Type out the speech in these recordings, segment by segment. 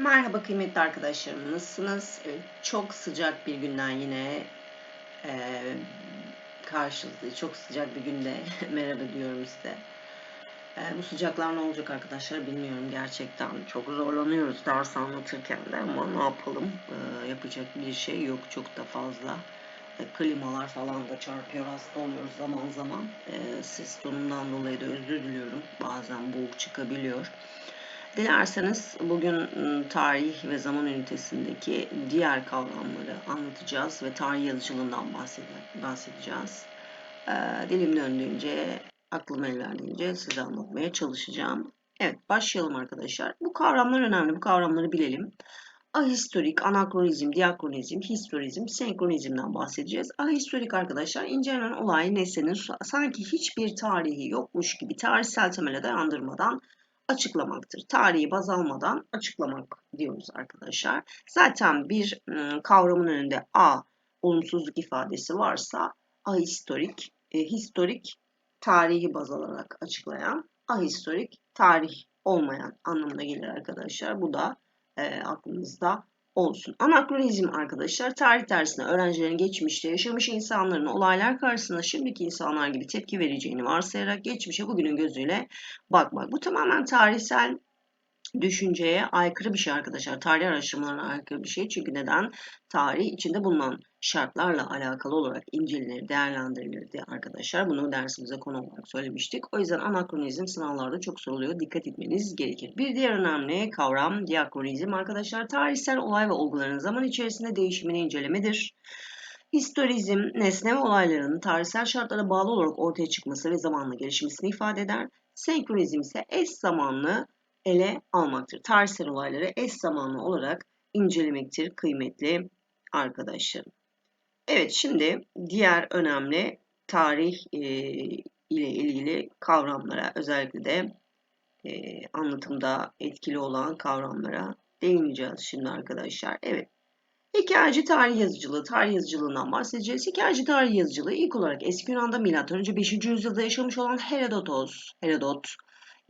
Merhaba kıymetli arkadaşlarım, nasılsınız? Çok sıcak bir günden yine e, karşınızdayız. Çok sıcak bir günde merhaba diyorum size. E, bu sıcaklar ne olacak arkadaşlar bilmiyorum gerçekten. Çok zorlanıyoruz ders anlatırken de ama ne yapalım? E, yapacak bir şey yok çok da fazla. E, klimalar falan da çarpıyor, hasta oluyoruz zaman zaman. E, ses tonundan dolayı da özür diliyorum. Bazen boğuk çıkabiliyor. Dilerseniz bugün ıı, tarih ve zaman ünitesindeki diğer kavramları anlatacağız ve tarih yazıcılığından bahsedeceğiz. Dilim döndüğünce, aklım el verdiğince size anlatmaya çalışacağım. Evet, başlayalım arkadaşlar. Bu kavramlar önemli, bu kavramları bilelim. Ahistorik, anakronizm, diakronizm, historizm, senkronizmden bahsedeceğiz. Ahistorik arkadaşlar incelenen olay nesnenin sanki hiçbir tarihi yokmuş gibi tarihsel temele dayandırmadan açıklamaktır. Tarihi baz almadan açıklamak diyoruz arkadaşlar. Zaten bir ıı, kavramın önünde A olumsuzluk ifadesi varsa ahistorik, e, historik tarihi baz alarak açıklayan, ahistorik tarih olmayan anlamına gelir arkadaşlar. Bu da e, aklınızda olsun. Anakronizm arkadaşlar tarih dersinde öğrencilerin geçmişte yaşamış insanların olaylar karşısında şimdiki insanlar gibi tepki vereceğini varsayarak geçmişe bugünün gözüyle bakmak. Bu tamamen tarihsel düşünceye aykırı bir şey arkadaşlar. Tarih araştırmalarına aykırı bir şey. Çünkü neden? Tarih içinde bulunan şartlarla alakalı olarak incelenir, değerlendirilirdi arkadaşlar. Bunu dersimize konu olarak söylemiştik. O yüzden anakronizm sınavlarda çok soruluyor. Dikkat etmeniz gerekir. Bir diğer önemli kavram diakronizm arkadaşlar. Tarihsel olay ve olguların zaman içerisinde değişimini incelemedir. Historizm, nesne ve olayların tarihsel şartlara bağlı olarak ortaya çıkması ve zamanla gelişmesini ifade eder. Senkronizm ise eş zamanlı ele almaktır. Tarihsel olayları eş zamanlı olarak incelemektir kıymetli arkadaşlarım. Evet şimdi diğer önemli tarih e, ile ilgili kavramlara özellikle de e, anlatımda etkili olan kavramlara değineceğiz şimdi arkadaşlar. Evet. Hikayeci tarih yazıcılığı, tarih yazıcılığından bahsedeceğiz. Hikayeci tarih yazıcılığı ilk olarak eski Yunan'da M.Ö. 5. yüzyılda yaşamış olan Herodotos, Herodot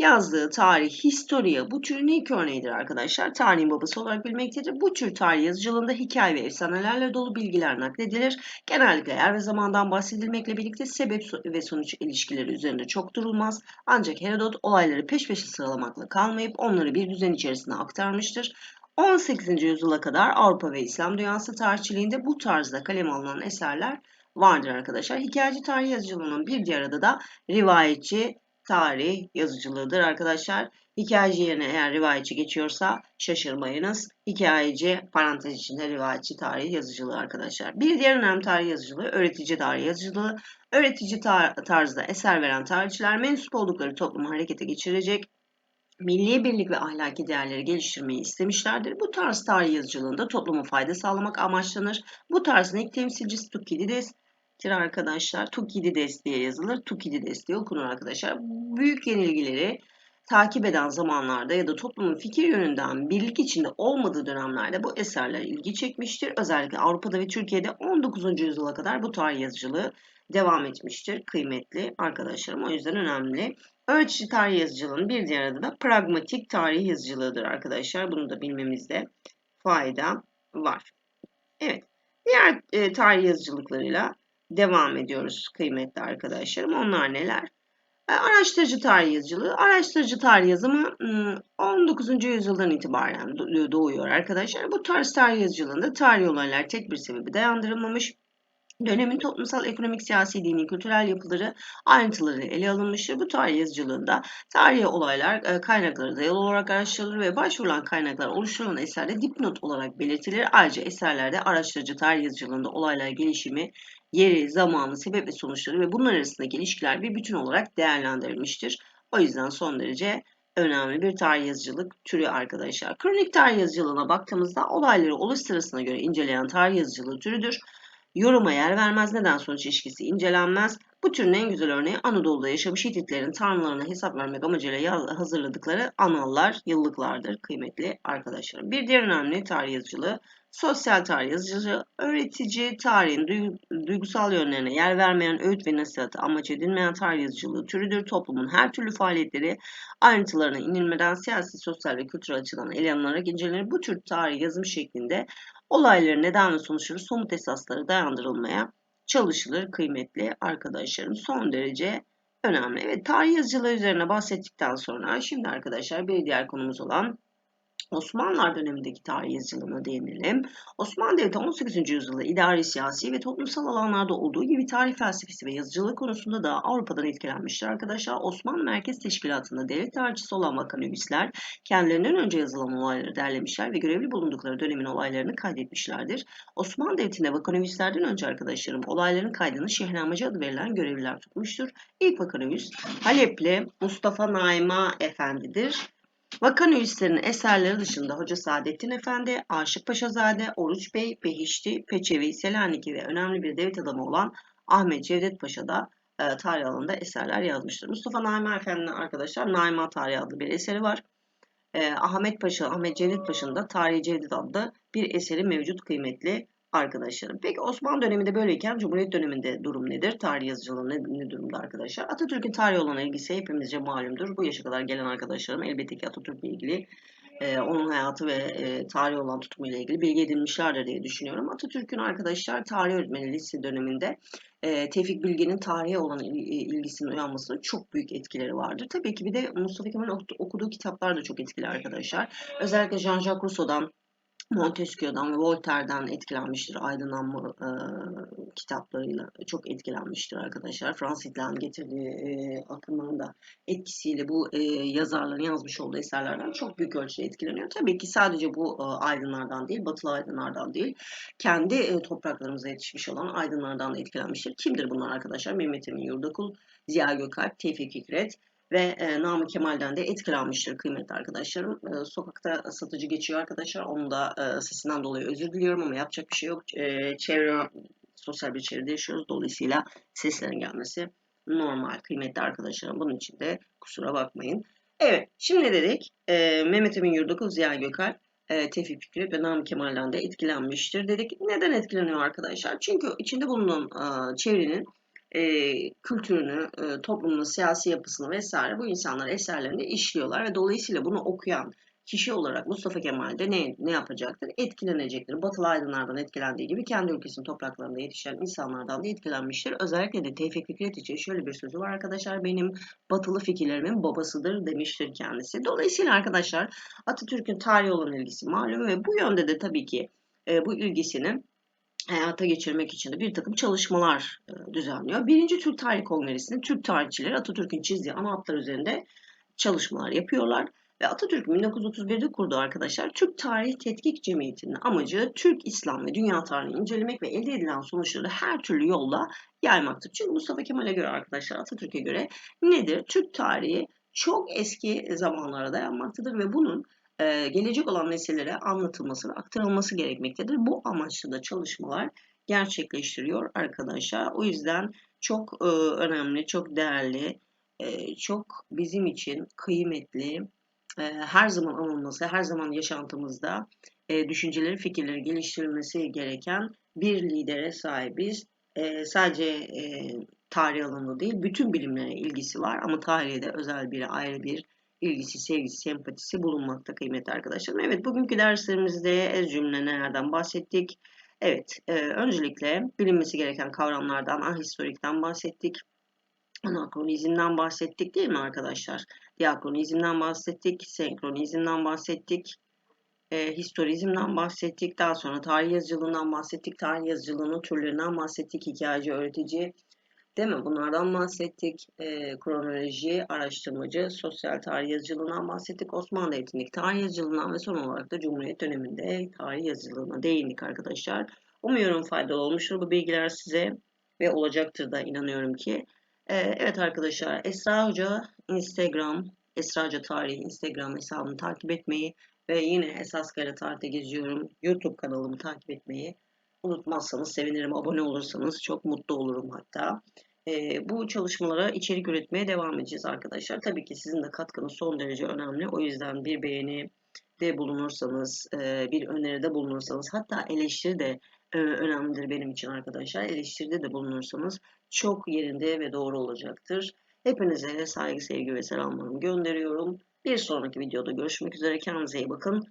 yazdığı tarih, historia bu türün ilk örneğidir arkadaşlar. Tarihin babası olarak bilmektedir. Bu tür tarih yazıcılığında hikaye ve efsanelerle dolu bilgiler nakledilir. Genellikle yer ve zamandan bahsedilmekle birlikte sebep ve sonuç ilişkileri üzerinde çok durulmaz. Ancak Herodot olayları peş peşe sıralamakla kalmayıp onları bir düzen içerisine aktarmıştır. 18. yüzyıla kadar Avrupa ve İslam dünyası tarihçiliğinde bu tarzda kaleme alınan eserler vardır arkadaşlar. Hikayeci tarih yazıcılığının bir diğer adı da rivayetçi tarih yazıcılığıdır arkadaşlar. Hikayeci yerine eğer rivayetçi geçiyorsa şaşırmayınız. Hikayeci parantez içinde rivayetçi tarih yazıcılığı arkadaşlar. Bir diğer önemli tarih yazıcılığı öğretici tarih yazıcılığı. Öğretici tar tarzda eser veren tarihçiler mensup oldukları toplumu harekete geçirecek, milli birlik ve ahlaki değerleri geliştirmeyi istemişlerdir. Bu tarz tarih yazıcılığında topluma fayda sağlamak amaçlanır. Bu tarzın ilk temsilcisi Tukidides tir arkadaşlar. Tukidides diye yazılır. Tukidides diye okunur arkadaşlar. Büyük yenilgileri takip eden zamanlarda ya da toplumun fikir yönünden birlik içinde olmadığı dönemlerde bu eserler ilgi çekmiştir. Özellikle Avrupa'da ve Türkiye'de 19. yüzyıla kadar bu tarih yazıcılığı devam etmiştir. Kıymetli arkadaşlarım o yüzden önemli. Ölçücü tarih yazıcılığının bir diğer adı da pragmatik tarih yazıcılığıdır arkadaşlar. Bunu da bilmemizde fayda var. Evet. Diğer e, tarih yazıcılıklarıyla devam ediyoruz kıymetli arkadaşlarım. Onlar neler? E, araştırıcı tarih yazıcılığı. Araştırıcı tarih yazımı 19. Hmm, yüzyıldan itibaren doğuyor arkadaşlar. Bu tarz tarih yazıcılığında tarih olaylar tek bir sebebi dayandırılmamış. Dönemin toplumsal, ekonomik, siyasi, dini, kültürel yapıları ayrıntıları ele alınmıştır. Bu tarih yazıcılığında tarihi olaylar e, kaynakları dayalı olarak araştırılır ve başvurulan kaynaklar oluşturulan eserde dipnot olarak belirtilir. Ayrıca eserlerde araştırıcı tarih yazıcılığında olaylar gelişimi, yeri, zamanı, sebep ve sonuçları ve bunlar arasındaki ilişkiler bir bütün olarak değerlendirilmiştir. O yüzden son derece önemli bir tarih yazıcılık türü arkadaşlar. Kronik tarih yazıcılığına baktığımızda olayları oluş sırasına göre inceleyen tarih yazıcılığı türüdür. Yoruma yer vermez, neden sonuç ilişkisi incelenmez. Bu türün en güzel örneği Anadolu'da yaşamış Hititlerin tanrılarına hesap vermek amacıyla hazırladıkları anallar, yıllıklardır kıymetli arkadaşlarım. Bir diğer önemli tarih yazıcılığı sosyal tarih yazıcılığı, öğretici tarihin duygusal yönlerine yer vermeyen öğüt ve nasihatı amaç edilmeyen tarih yazıcılığı türüdür. Toplumun her türlü faaliyetleri ayrıntılarına inilmeden siyasi, sosyal ve kültürel açıdan ele alınarak incelenir. Bu tür tarih yazım şeklinde olayların neden ve sonuçları somut esasları dayandırılmaya çalışılır kıymetli arkadaşlarım. Son derece önemli. Evet tarih yazıcılığı üzerine bahsettikten sonra şimdi arkadaşlar bir diğer konumuz olan Osmanlılar dönemindeki tarih yazılımına değinelim. Osmanlı Devleti 18. yüzyılda idari, siyasi ve toplumsal alanlarda olduğu gibi tarih felsefesi ve yazıcılığı konusunda da Avrupa'dan etkilenmiştir arkadaşlar. Osmanlı Merkez Teşkilatı'nda devlet tarihçisi olan vakanüvisler kendilerinden önce yazılan olayları derlemişler ve görevli bulundukları dönemin olaylarını kaydetmişlerdir. Osmanlı Devleti'nde vakanüvislerden önce arkadaşlarım olayların kaydını şehnamacı adı verilen görevliler tutmuştur. İlk vakanüvis Halepli Mustafa Naima Efendi'dir. Vakan üyeslerinin eserleri dışında Hoca Saadettin Efendi, Aşık Paşazade, Oruç Bey, Behişti, Peçevi, Selanik'i ve önemli bir devlet adamı olan Ahmet Cevdet Paşa da e, tarih alanında eserler yazmıştır. Mustafa Naim Efendi'nin arkadaşlar Naima Tarihi adlı bir eseri var. E, Ahmet Paşa, Ahmet Cevdet Paşa'nın da Tarihi Cevdet adlı bir eseri mevcut kıymetli arkadaşlarım. Peki Osmanlı döneminde böyleyken Cumhuriyet döneminde durum nedir? Tarih yazıcılığı ne, ne durumda arkadaşlar? Atatürk'ün tarih olan ilgisi hepimizce malumdur. Bu yaşa kadar gelen arkadaşlarım elbette ki Atatürk'le ilgili e, onun hayatı ve e, tarih olan tutumuyla ilgili bilgi edinmişlerdir diye düşünüyorum. Atatürk'ün arkadaşlar tarih öğretmeni lise döneminde e, Tevfik Bilge'nin tarihe olan ilgisinin uyanmasına çok büyük etkileri vardır. Tabii ki bir de Mustafa Kemal okuduğu kitaplar da çok etkili arkadaşlar. Özellikle Jean-Jacques Rousseau'dan Montesquieu'dan ve Voltaire'den etkilenmiştir. Aydınlanma e, kitaplarıyla çok etkilenmiştir arkadaşlar. Fransız İhtilal'in getirdiği e, akımların da etkisiyle bu e, yazarların yazmış olduğu eserlerden çok büyük ölçüde etkileniyor. Tabii ki sadece bu e, aydınlardan değil, batılı aydınlardan değil, kendi e, topraklarımıza yetişmiş olan aydınlardan da etkilenmiştir. Kimdir bunlar arkadaşlar? Mehmet Emin Yurdakul, Ziya Gökalp, Tevfik Fikret, ve e, Namık Kemal'den de etkilenmiştir kıymetli arkadaşlarım. E, sokakta satıcı geçiyor arkadaşlar. Onun da e, sesinden dolayı özür diliyorum ama yapacak bir şey yok. E, çevre, sosyal bir çevrede yaşıyoruz. Dolayısıyla seslerin gelmesi normal kıymetli arkadaşlarım. Bunun için de kusura bakmayın. Evet şimdi dedik e, Mehmet Emin Yurdakul, Ziya Gökalp e, Tevfik Fikret ve Namık Kemal'den de etkilenmiştir dedik. Neden etkileniyor arkadaşlar? Çünkü içinde bulunan e, çevrenin e, kültürünü, e, toplumun siyasi yapısını vesaire bu insanlar eserlerinde işliyorlar ve dolayısıyla bunu okuyan kişi olarak Mustafa Kemal de ne, ne yapacaktır? Etkilenecektir. Batılı aydınlardan etkilendiği gibi kendi ülkesinin topraklarında yetişen insanlardan da etkilenmiştir. Özellikle de Tevfik Fikret için şöyle bir sözü var arkadaşlar. Benim batılı fikirlerimin babasıdır demiştir kendisi. Dolayısıyla arkadaşlar Atatürk'ün tarihi olan ilgisi malum ve bu yönde de tabii ki e, bu ilgisini hayata geçirmek için de bir takım çalışmalar e, düzenliyor. Birinci Türk Tarih Kongresi'nde Türk tarihçileri Atatürk'ün çizdiği ana hatlar üzerinde çalışmalar yapıyorlar. Ve Atatürk 1931'de kurduğu arkadaşlar Türk Tarih Tetkik Cemiyeti'nin amacı Türk, İslam ve dünya tarihini incelemek ve elde edilen sonuçları her türlü yolla yaymaktır. Çünkü Mustafa Kemal'e göre arkadaşlar Atatürk'e göre nedir? Türk tarihi çok eski zamanlara dayanmaktadır ve bunun e, gelecek olan nesillere anlatılması ve aktarılması gerekmektedir. Bu amaçlı da çalışmalar gerçekleştiriyor arkadaşlar. O yüzden çok e, önemli, çok değerli, e, çok bizim için kıymetli, her zaman alınması, her zaman yaşantımızda düşünceleri, fikirleri geliştirilmesi gereken bir lidere sahibiz. Sadece tarih alanında değil, bütün bilimlere ilgisi var ama tarihe de özel bir ayrı bir ilgisi, sevgisi, sempatisi bulunmakta kıymetli arkadaşlarım. Evet bugünkü derslerimizde ez cümle nelerden bahsettik. Evet e, öncelikle bilinmesi gereken kavramlardan, ahistorikten bahsettik. Anakronizmden bahsettik değil mi arkadaşlar? Diakronizmden bahsettik, senkronizmden bahsettik. E, historizmden bahsettik. Daha sonra tarih yazıcılığından bahsettik. Tarih yazıcılığının türlerinden bahsettik. Hikayeci, öğretici, Değil mi? Bunlardan bahsettik. E, kronoloji, araştırmacı, sosyal tarih yazıcılığından bahsettik. Osmanlı Devleti'ndeki tarih yazıcılığından ve son olarak da Cumhuriyet döneminde tarih yazıcılığına değindik arkadaşlar. Umuyorum faydalı olmuştur bu bilgiler size ve olacaktır da inanıyorum ki. E, evet arkadaşlar Esra Hoca Instagram, Esra Hoca Tarihi Instagram hesabını takip etmeyi ve yine Esas Kare Tarih'te geziyorum YouTube kanalımı takip etmeyi unutmazsanız sevinirim. Abone olursanız çok mutlu olurum hatta. e, bu çalışmalara içerik üretmeye devam edeceğiz arkadaşlar. Tabii ki sizin de katkınız son derece önemli. O yüzden bir beğeni de bulunursanız, e, bir öneride bulunursanız, hatta eleştiri de e, önemlidir benim için arkadaşlar. Eleştiride de bulunursanız çok yerinde ve doğru olacaktır. Hepinize saygı, sevgi ve selamlarımı gönderiyorum. Bir sonraki videoda görüşmek üzere. Kendinize iyi bakın.